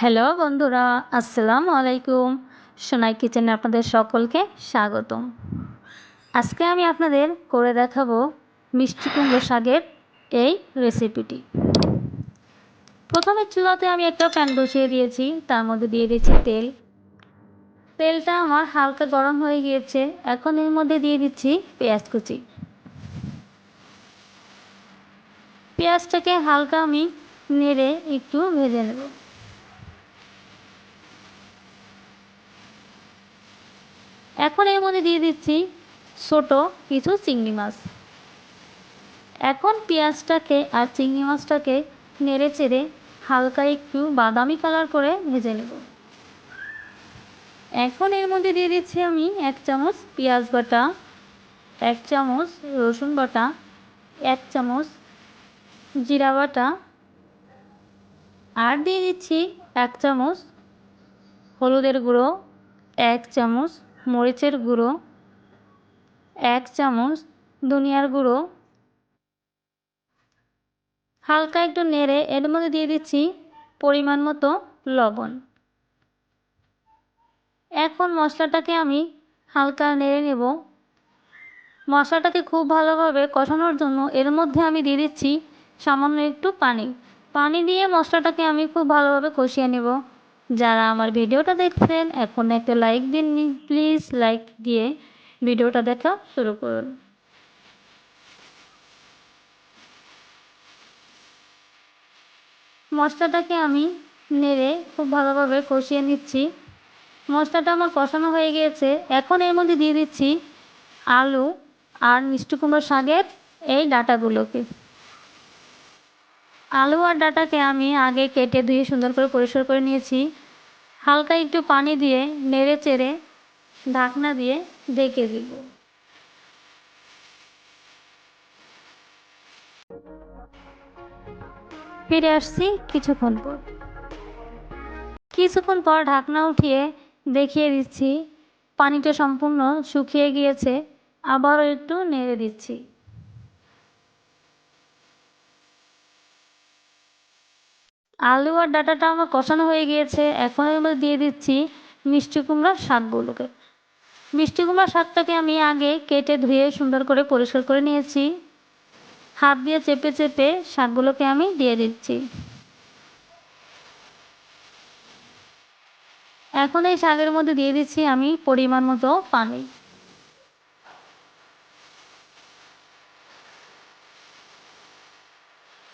Hello বন্ধুরা, আসসালামু আলাইকুম। সোনাই কিচেনে আপনাদের সকলকে স্বাগতম। আজকে আমি আপনাদের করে দেখাবো মিষ্টি কুমড়ো শাকের এই রেসিপিটি। প্রথমে চুলাতে আমি একটা প্যান বসিয়ে দিয়েছি, তার মধ্যে দিয়ে দিয়েছি তেল। তেলটা আমার হালকা গরম হয়ে গিয়েছে, এখন এর মধ্যে দিয়ে দিচ্ছি পেঁয়াজ কুচি। পেঁয়াজটাকে হালকা আমি নেড়ে একটু ভেজে নেব। এখন এর মধ্যে দিয়ে দিচ্ছি ছোট কিছু চিংড়ি মাছ। এখন পেঁয়াজটাকে আর চিংড়ি মাছটাকে নেড়ে চেড়ে হালকা একটু বাদামি কালার করে ভেজে নেব। এখন এর মধ্যে দিয়ে দিচ্ছি আমি এক চামচ পেঁয়াজ বাটা, এক চামচ রসুন বাটা, এক চামচ জিরা বাটা আর দিয়ে দিচ্ছি এক চামচ হলুদের গুঁড়ো, এক চামচ মরিচের গুঁড়ো, এক চামচ ধনিয়ার গুঁড়ো, হালকা একটু নেড়ে এর মধ্যে দিয়ে দিচ্ছি পরিমাণ মতো লবণ। এখন মশলাটাকে আমি হালকা নেড়ে নেব। মশলাটাকে খুব ভালোভাবে কষানোর জন্য এর মধ্যে আমি দিয়ে দিচ্ছি সামান্য একটু পানি। পানি দিয়ে মশলাটাকে আমি খুব ভালোভাবে কষিয়ে নেব। যারা আমার ভিডিওটা দেখছেন, এখন একটা লাইক দিন প্লিজ লাইক দিয়ে ভিডিওটা দেখা শুরু করুন। মশলাটাকে আমি নেড়ে খুব ভালোভাবে কষিয়ে নিচ্ছি। মশলাটা আমার কষানো হয়ে গিয়েছে। এখন এর মধ্যে দিয়ে দিচ্ছি আলু আর মিষ্টি কুমড়ো শাকের এই ডাঁটাগুলোকে। আলু আর ডাঁটাকে আমি আগে কেটে ধুয়ে সুন্দর করে পরিষ্কার করে নিয়েছি। হালকা একটু পানি দিয়ে নেড়ে চেড়ে ঢাকনা দিয়ে ঢেকে দিব। ফিরে আসছি কিছুক্ষণ পর। কিছুক্ষণ পর ঢাকনা উঠিয়ে দেখিয়ে দিচ্ছি, পানিটা সম্পূর্ণ শুকিয়ে গিয়েছে, আবারও একটু নেড়ে দিচ্ছি। আলু আর ডাটাটা আমার কষানো হয়ে গিয়েছে। এখন মধ্যে দিয়ে দিচ্ছি মিষ্টি কুমড়ার শাকগুলোকে মিষ্টি কুমড়ার শাকটাকে আমি আগে কেটে ধুয়ে সুন্দর করে পরিষ্কার করে নিয়েছি। হাত দিয়ে চেপে চেপে শাকগুলোকে আমি দিয়ে দিচ্ছি। এখন এই শাকের মধ্যে দিয়ে দিচ্ছি আমি পরিমাণ মতো পানি।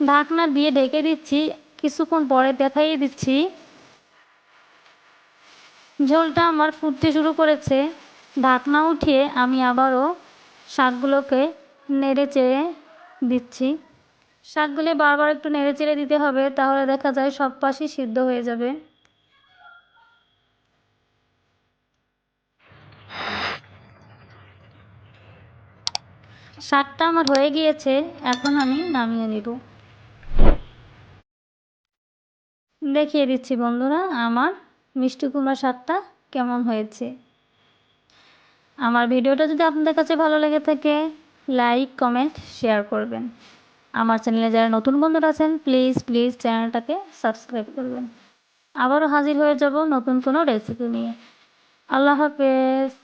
ঢাকনা দিয়ে ঢেকে দিচ্ছি কিছুক্ষণ পরে দেখাই দিচ্ছি। ঝোলটা আমার ফুটতে শুরু করেছে। ঢাকনা উঠিয়ে আমি আবারও শাকগুলোকে নেড়ে চেড়ে দিচ্ছি। শাকগুলি বারবার একটু নেড়ে চেড়ে দিতে হবে, তাহলে দেখা যায় সব পাশই সিদ্ধ হয়ে যাবে। শাকটা আমার হয়ে গিয়েছে, এখন আমি নামিয়ে নিব। দেখিয়ে দিচ্ছি বন্ধুরা, আমার মিষ্টি কুমড়া স্বাদটা কেমন হয়েছে। আমার ভিডিওটা যদি আপনাদের কাছে ভালো লেগে থাকে, লাইক, কমেন্ট, শেয়ার করবেন। আমার চ্যানেলে যারা নতুন বন্ধুরা আছেন, প্লিজ প্লিজ চ্যানেলটাকে সাবস্ক্রাইব করবেন। আবারও হাজির হয়ে যাব নতুন কোনো রেসিপি নিয়ে। আল্লাহ হাফেজ।